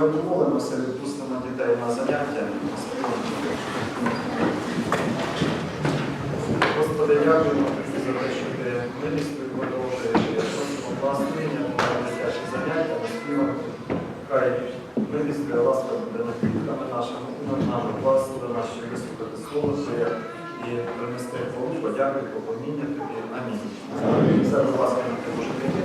ми помолимося, відпустимо дітей на заняття. Господи, дякуємо тобі за те, що ти милістю продовжуєш. Я просимо на дитячі заняття, на співах. Хай милість і ласка буде над дітками нашими і над нами. Благослови нас, що слово Твоє і принести хвалу, подяку, поклоніння Тобі. Амінь. Зараз, ласка, ти можете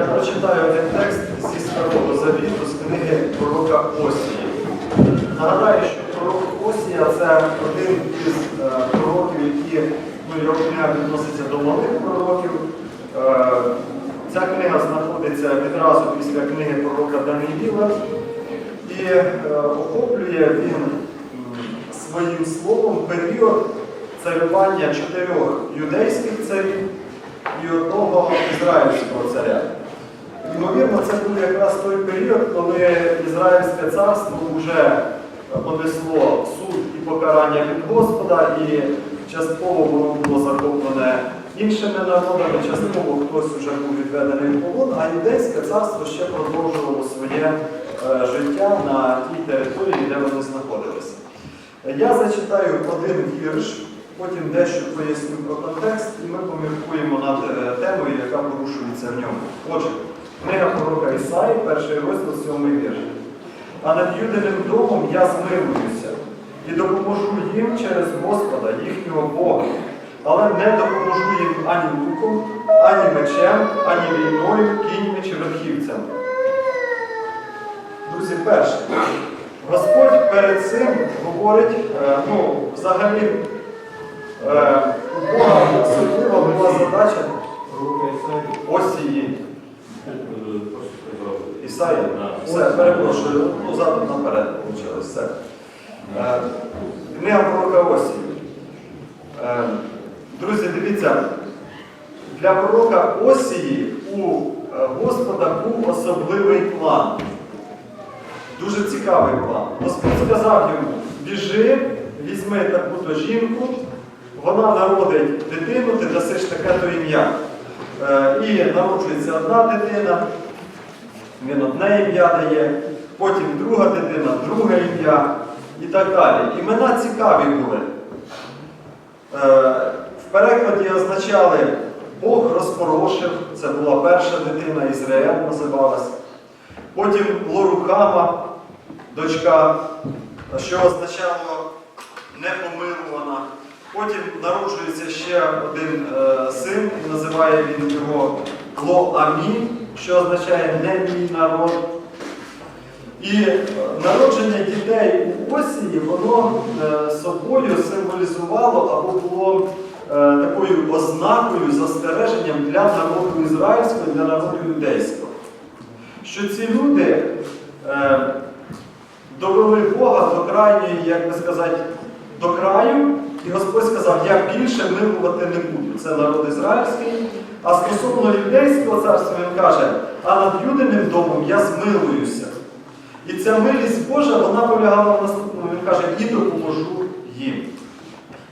Я прочитаю один текст зі Старого Завіту, з книги пророка Осії. Нагадаю, що пророк Осія це один із е, пророків, які ну, його книга відноситься до малих пророків. Е, ця книга знаходиться відразу після книги пророка Даниїла і е, охоплює він своїм словом період царювання чотирьох юдейських царів і одного ізраїльського царя. Ймовірно, це був якраз той період, коли Ізраїльське царство вже понесло суд і покарання від Господа, і частково воно було захоплене іншими народами, частково хтось вже був відведений в полон, а юдейське царство ще продовжувало своє е, життя на тій території, де вони знаходилися. Я зачитаю один вірш, потім дещо поясню про контекст, і ми поміркуємо над е, темою, яка порушується в ньому. Отже, книга пророка Ісаї, перший розділ, сьомий вірш. А над юдиним домом я змилуюся і допоможу їм через Господа, їхнього Бога, але не допоможу їм ані луком, ані мечем, ані війною, кіньми чи верхівцями. Друзі, перше. Господь перед цим говорить, е, ну, взагалі, е, у Бога особлива була задача Осії. Ісаї. Все, перепрошую, ну задом наперед вийшло. Все. Е, Книга пророка Осії. Е, Друзі, дивіться, для пророка Осії у е, Господа був особливий план. Дуже цікавий план. Господь сказав йому, біжи, візьми таку-то жінку, вона народить дитину, ти дасиш таке-то ім'я. Е, І народжується одна дитина, він одне ім'я дає, потім друга дитина, друге ім'я і так далі. Імена цікаві були. Е, В перекладі означали Бог розпорошив, це була перша дитина, Ізраїль називалась. Потім Лорухама, дочка, що означало непомилувана. Потім народжується ще один е, син, і називає він його Лоамі, що означає не мій народ. І е, народження дітей у Осії, воно е, собою символізувало або було е, такою ознакою, застереженням для народу ізраїльського для народу юдейського. Що ці люди е, довели Бога до крайньої, як би сказати, до краю, і Господь сказав, я більше милувати не буду. Це народ ізраїльський. А стосовно юдейського царства він каже, а над юдиним домом я змилуюся. І ця милість Божа, вона полягала в наступному, він каже, і допоможу їм.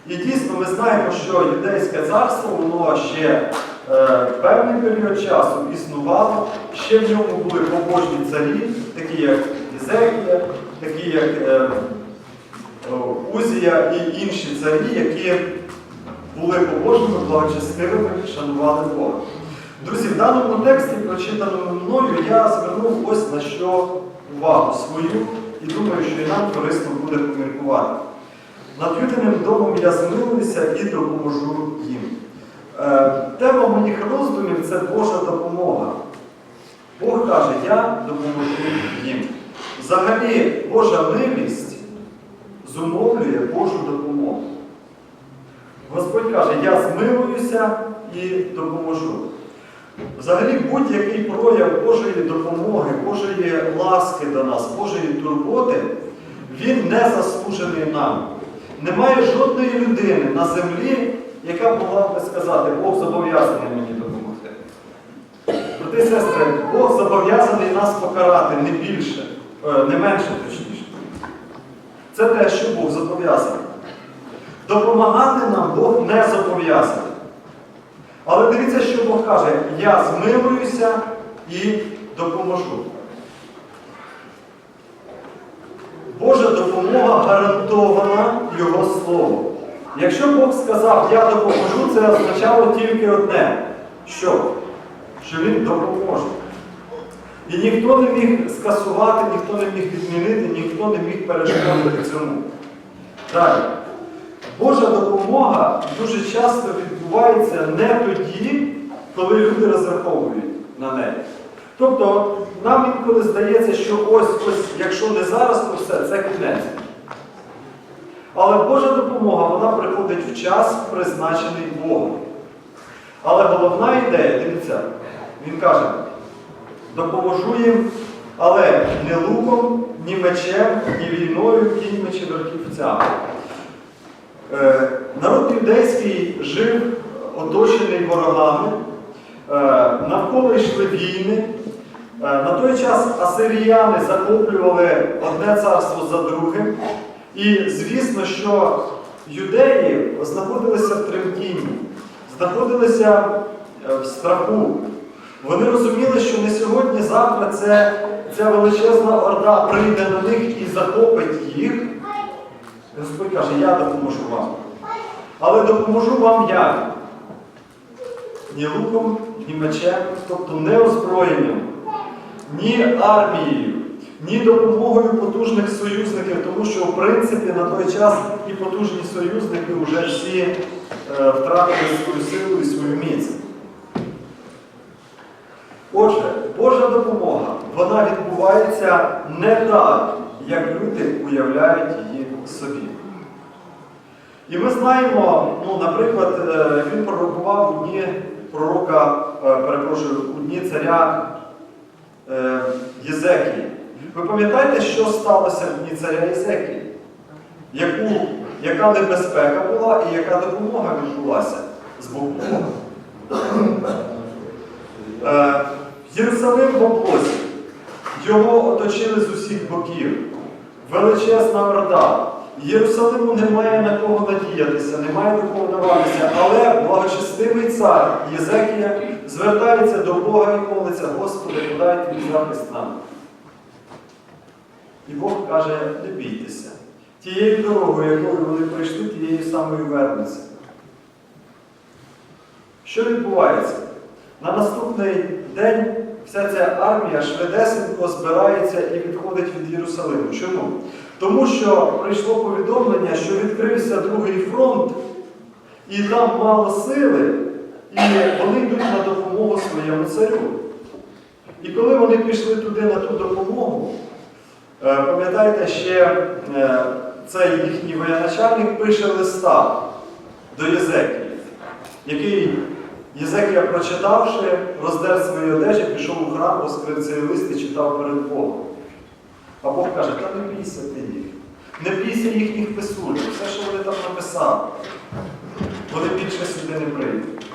І дійсно ми знаємо, що юдейське царство, воно ще е, певний період часу існувало, ще в ньому були побожні царі, такі як Єзекія, такі як е, Узія і інші царі, які були побожними, благочестивими, шанували Бога. Друзі, в даному тексті, прочитаному мною, я звернув ось на що увагу свою і думаю, що і нам корисно буде поміркувати. Над юдиним домом я змилуюся і допоможу їм. Е, тема моїх роздумів це Божа допомога. Бог каже, я допоможу їм. Взагалі, Божа милість зумовлює Божу допомогу. Господь каже, я змилуюся і допоможу. Взагалі, будь-який прояв Божої допомоги, Божої ласки до нас, Божої турботи, він не заслужений нам. Немає жодної людини на землі, яка могла би сказати, Бог зобов'язаний мені допомогти. Брати сестри, Бог зобов'язаний нас покарати не більше, е, не менше точніше. Це те, що Бог зобов'язаний. Допомагати нам Бог не зобов'язаний. Але дивіться, що Бог каже: я змилуюся і допоможу. Божа допомога гарантована Його словом. Якщо Бог сказав, я допоможу, це означало тільки одне. Що? Що Він допоможе. І ніхто не міг скасувати, ніхто не міг відмінити, ніхто не міг перешкодити цьому. Далі. Божа допомога дуже часто відбувається не тоді, коли люди розраховують на неї. Тобто нам інколи здається, що ось ось, якщо не зараз, то все, це кінець. Але Божа допомога вона приходить в час, призначений Богом. Але головна ідея, дивіться, він каже, допоможу їм, але не луком, ні мечем, ні війною, кіньми чи верхівцями. Е, Народ юдейський жив оточений ворогами, е, навколо йшли війни. Е, На той час асиріяни захоплювали одне царство за другим. І звісно, що юдеї знаходилися в тремтінні, знаходилися в страху. Вони розуміли, що не сьогодні-завтра це, ця величезна орда прийде на них і захопить їх. Господь каже, я допоможу вам. Але допоможу вам як? Ні луком, ні мечем, тобто не озброєнням, ні армією, ні допомогою потужних союзників, тому що, в принципі, на той час і потужні союзники вже всі е, втратили свою силу і свою міць. Отже, Божа допомога, вона відбувається не так, як люди уявляють її собі. І ми знаємо, ну, наприклад, е, він пророкував у дні пророка, е, перепрошую, у дні царя е, Єзекії. Ви пам'ятаєте, що сталося в дні царя Єзекії? Яку, яка небезпека була і яка допомога відбулася з боку Бога? Єрусалим в облозі. Його оточили з усіх боків. Величезна орда. Єрусалиму немає на кого надіятися, немає до кого даватися. Але благочестивий цар Єзекія звертається до Бога і молиться, Господи, подай тобі захист нам. І Бог каже, не бійтеся. Тією дорогою, якою вони прийшли, тією самою вернуться. Що відбувається? На наступний день вся ця армія швидесенько збирається і відходить від Єрусалиму. Чому? Тому що прийшло повідомлення, що відкрився другий фронт, і там мало сили, і вони йдуть на допомогу своєму царю. І коли вони пішли туди на ту допомогу, е, пам'ятаєте, ще е, цей їхній воєначальник пише листа до Єзекії, який Єзекія, прочитавши, роздер свої одежі, пішов у храм, розкрив цей лист і читав перед Богом. А Бог каже, та не бійся ти їх. Не бійся їхніх писуль, все, що вони там написали. Вони більше сюди не прийдуть.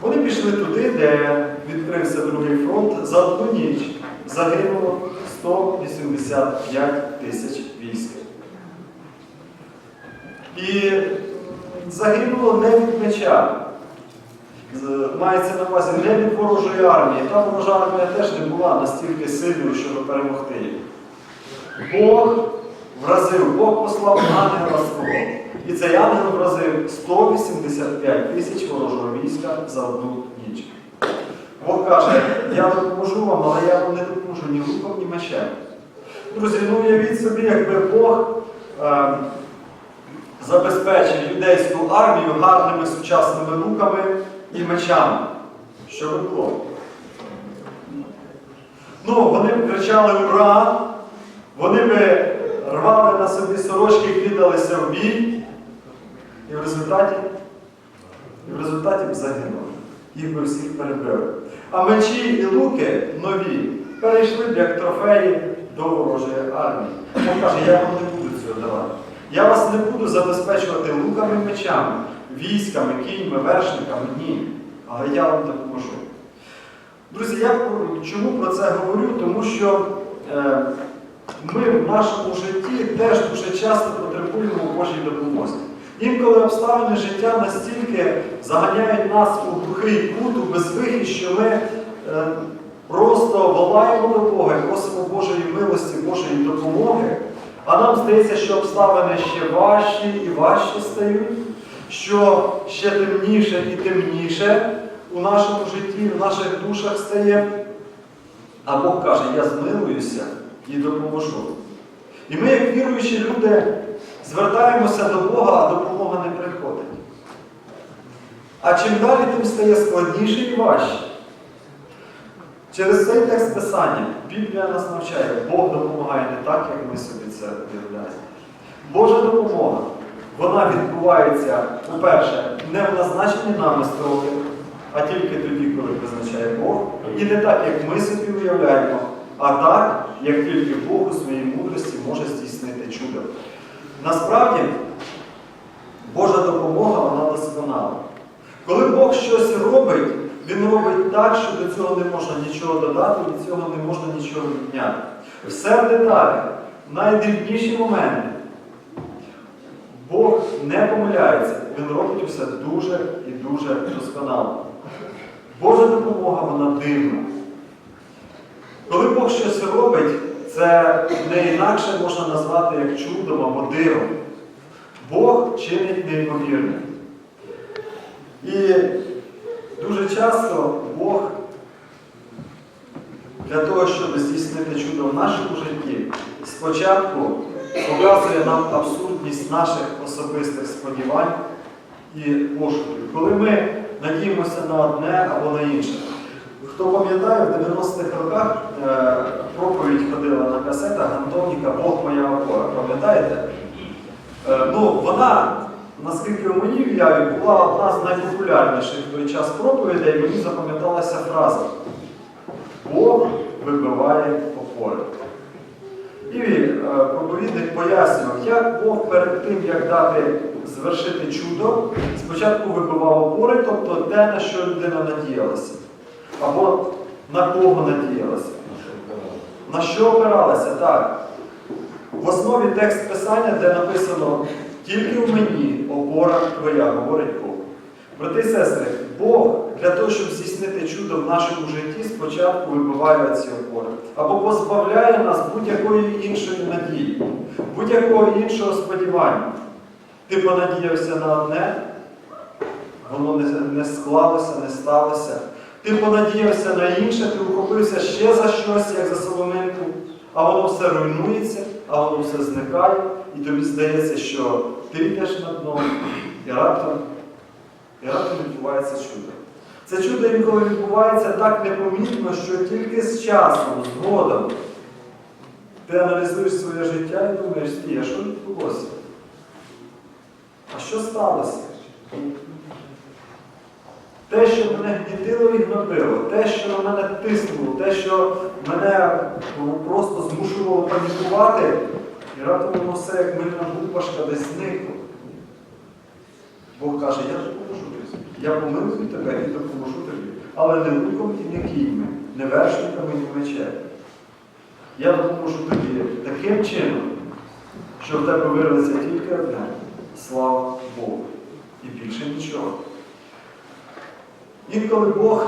Вони пішли туди, де відкрився другий фронт. За одну ніч загинуло 185 тисяч військ. І загинуло не від меча. З- Мається на увазі не від ворожої армії. Та ворожа армія теж не була настільки сильною, щоб перемогти їх. Бог вразив, Бог послав ангела свого. І цей ангел вразив 185 тисяч ворожого війська за одну ніч. Бог каже, я допоможу вам, але я вам не допоможу ні луком, ні мечем. Друзі, ну уявіть собі, якби Бог е, забезпечив юдейську армію гарними сучасними луками і мечами. Що би було? Ну, вони б кричали ура, вони би рвали на собі сорочки, кидалися в бій, і в результаті, і в результаті б загинули. Їх би всіх перебили. А мечі і луки нові перейшли б як трофеї до ворожої армії. Бог каже, я вам не буду цього давати. Я вас не буду забезпечувати луками і мечами, військами, кіньми, вершниками, ні. Але я вам допоможу. Друзі, я чому про це говорю? Тому що е, ми в нашому житті теж дуже часто потребуємо Божій допомозі. Інколи обставини життя настільки заганяють нас у глухий кут, у безвихід, що ми е, просто волаємо до Бога і просимо Божої милості, Божої допомоги. А нам здається, що обставини ще важчі і важчі стають, що ще темніше і темніше у нашому житті, в наших душах стає. А Бог каже, я змилуюся і допоможу. І ми, як віруючі люди, звертаємося до Бога, а допомога не приходить. А чим далі, тим стає складніше і важче. Через цей текст Писання Біблія нас навчає, Бог допомагає не так, як ми собі це уявляємо. Божа допомога, вона відбувається, по-перше, не в назначенні нами строки, а тільки тоді, коли призначає Бог. І не так, як ми собі уявляємо, а так, як тільки Бог у своїй мудрості може здійснити чудо. Насправді, Божа допомога, вона досконала. Коли Бог щось робить, Він робить так, що до цього не можна нічого додати, від цього не можна нічого відняти. Все в деталях, в найдрібніші моменти. Не помиляється, Він робить все дуже і дуже досконало. Божа допомога, вона дивна. Коли Бог щось робить, це не інакше можна назвати як чудом або дивом. Бог чинить неймовірне. І дуже часто Бог для того, щоб здійснити чудо в нашому житті, спочатку показує нам абсурдність наших особистих сподівань і пошуків. Коли ми надіємося на одне або на інше. Хто пам'ятає, в 90-х роках е, проповідь ходила на касетах Антоніка Бог моя опора. Пам'ятаєте? Е, ну, вона, наскільки в моїй уяві, була одна з найпопулярніших в той час проповідей, і мені запам'яталася фраза Бог вибиває опори. І е, проповідник пояснював, як Бог перед тим, як дати звершити чудо, спочатку вибивав опори, тобто те, на що людина надіялася. Або на кого надіялася. На що опиралася? Так. В основі текст писання, де написано тільки в мені опора твоя, говорить Бог. Брати і сестри, Бог для того, щоб здійснити чудо в нашому житті, спочатку вибиває ці опори. Або позбавляє нас будь-якої іншої надії, будь-якого іншого сподівання. Ти понадіявся на одне, воно не, склалося, не сталося. Ти понадіявся на інше, ти ухопився ще за щось, як за соломинку, а воно все руйнується, а воно все зникає, і тобі здається, що ти йдеш на дно, і раптом, і раптом відбувається чудо. Це чудо інколи відбувається так непомітно, що тільки з часом, згодом, ти аналізуєш своє життя і думаєш, стій, а що відбулося? А що сталося? Те, що мене гнітило і гнобило, те, що на мене тиснуло, те, що мене ну, просто змушувало панікувати, і раптом воно все, як мильна бульбашка, десь зникло. Бог каже, я допоможу. Я помилую тебе і допоможу тобі. Але не луком і не кіньми, не вершниками і мечем. Я допоможу тобі таким чином, що в тебе вирветься тільки одне. Слава Богу. І більше нічого. Інколи Бог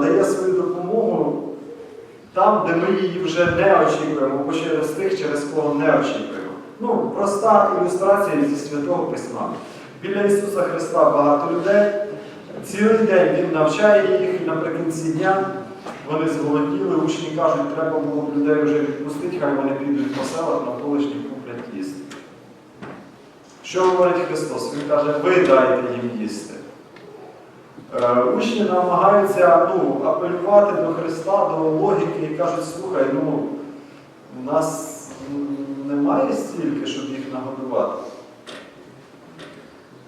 дає свою допомогу там, де ми її вже не очікуємо, або через тих, через кого не очікуємо. Ну, проста ілюстрація зі Святого Письма. Біля Ісуса Христа багато людей. Цілий день Він навчає їх, і наприкінці дня вони зголоділи, учні кажуть, треба було б людей вже відпустити, хай вони підуть по селах, навколишніх куплять їсти. Що говорить Христос? Він каже, ви дайте їм їсти. Е, Учні намагаються ну, апелювати до Христа, до логіки і кажуть, слухай, ну, у нас немає стільки, щоб їх нагодувати.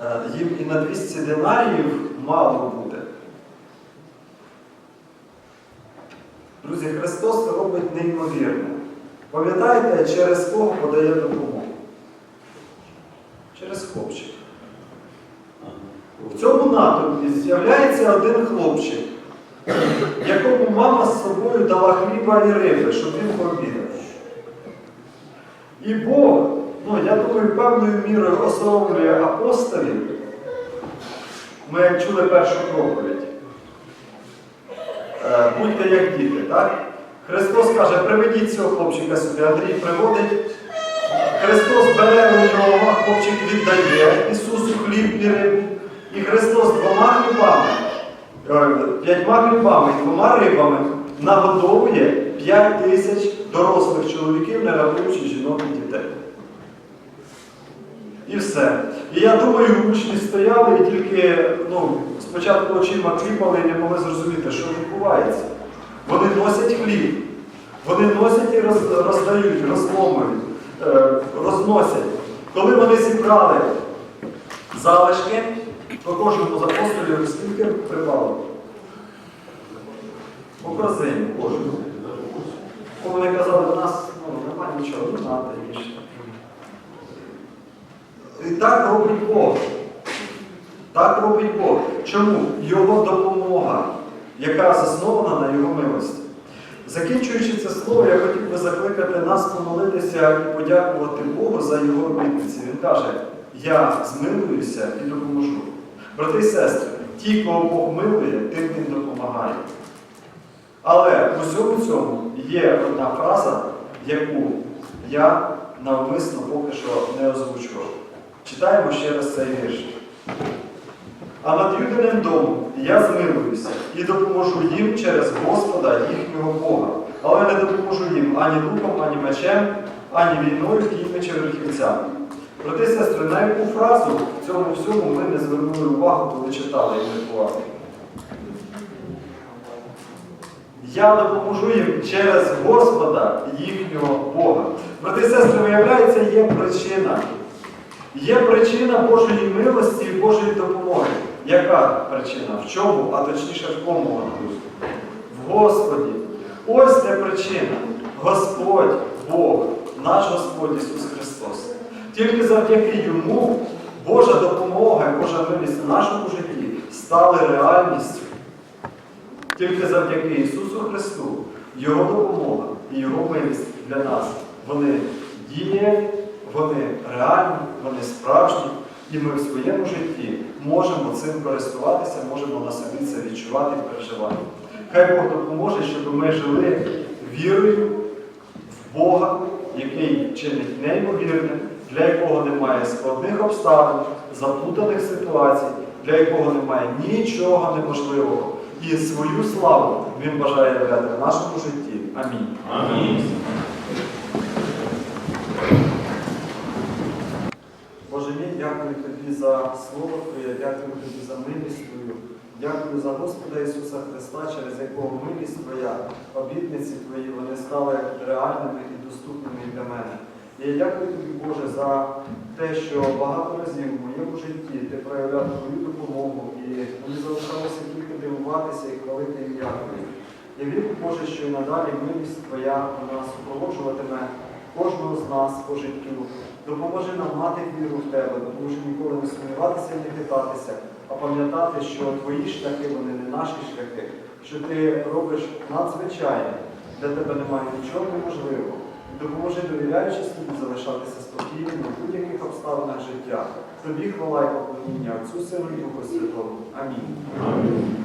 Е, Їм і на 200 динаріїв мало буде. Друзі, Христос робить неймовірне. Пам'ятаєте, через кого подає допомогу? Через хлопчика. В цьому натовпі з'являється один хлопчик, якому мама з собою дала хліба і риби, щоб він пообідав. І Бог ну, я думаю, певною мірою особлює апостолів. Ми чули першу проповідь. Е, Будьте як діти, так? Христос каже, приведіть цього хлопчика сюди. Андрій приводить. Христос бере у нього, хлопчик віддає Ісусу хліб і рибу. І Христос двома хлібами, е, п'ятьма хлібами двома рибами нагодовує п'ять тисяч дорослих чоловіків, не рахуючи жінок і дітей. І все. І я думаю, учні стояли і тільки ну, спочатку очима кліпали і не могли зрозуміти, що відбувається. Вони носять хліб, вони носять і роз- роздають, розломують, е, розносять. Коли вони зібрали залишки, то кожному з апостолів скільки припало? По корзині кожному. Бо Вони казали, до нас ну, немає нічого, не треба більше. І так робить Бог. Так робить Бог. Чому? Його допомога, яка заснована на Його милості. Закінчуючи це слово, я хотів би закликати нас помолитися і подякувати Богу за Його обітниці. Він каже, я змилуюся і допоможу. Брати і сестри, ті, кого Бог милує, тим він допомагає. Але в усьому цьому є одна фраза, яку я навмисно поки що не озвучував. Читаємо ще раз цей вірш. А над Юдиним домом я змилуюся і допоможу їм через Господа їхнього Бога. Але не допоможу їм ані луком, ані мечем, ані війною, кіньми чи верхівцями. Брати сестри, на яку фразу в цьому всьому ми не звернули увагу, коли читали і міркували? Я допоможу їм через Господа їхнього Бога. Брати сестри, виявляється, є причина. Є причина Божої милості і Божої допомоги. Яка причина? В чому? А точніше, в кому вона? В Господі. Ось де причина. Господь, Бог, наш Господь Ісус Христос. Тільки завдяки Йому Божа допомога Божа милість в нашому житті стали реальністю. Тільки завдяки Ісусу Христу, Його допомога і Його милість для нас. Вони дієві, вони реальні, вони справжні, і ми в своєму житті можемо цим користуватися, можемо на собі це відчувати і переживати. Хай Бог допоможе, щоб ми жили вірою в Бога, який чинить неймовірне, для якого немає складних обставин, заплутаних ситуацій, для якого немає нічого неможливого. І свою славу Він бажає являти в нашому житті. Амінь. Амінь. Боже мій, дякую тобі за слово Твоє, дякую тобі за милість Твою. Дякую за Господа Ісуса Христа, через якого милість Твоя, обітниці Твої, вони стали реальними і доступними для мене. І я дякую тобі, Боже, за те, що багато разів в моєму житті ти проявляв твою допомогу, і мені залишалося тільки дивуватися і хвалити ім'я Твоє. Я вірю, Боже, що і надалі милість Твоя у нас супроводжуватиме кожного з нас по життю. Допоможи нам мати віру в Тебе, допоможи ніколи не сумніватися і не хитатися, а пам'ятати, що Твої шляхи, вони не наші шляхи, що Ти робиш надзвичайне, для Тебе немає нічого неможливого. Допоможи, довіряючи тобі, залишатися спокійним у будь-яких обставинах життя. Тобі хвала і поклоніння Отцю Сину і Духу Святому. Амінь. Амінь.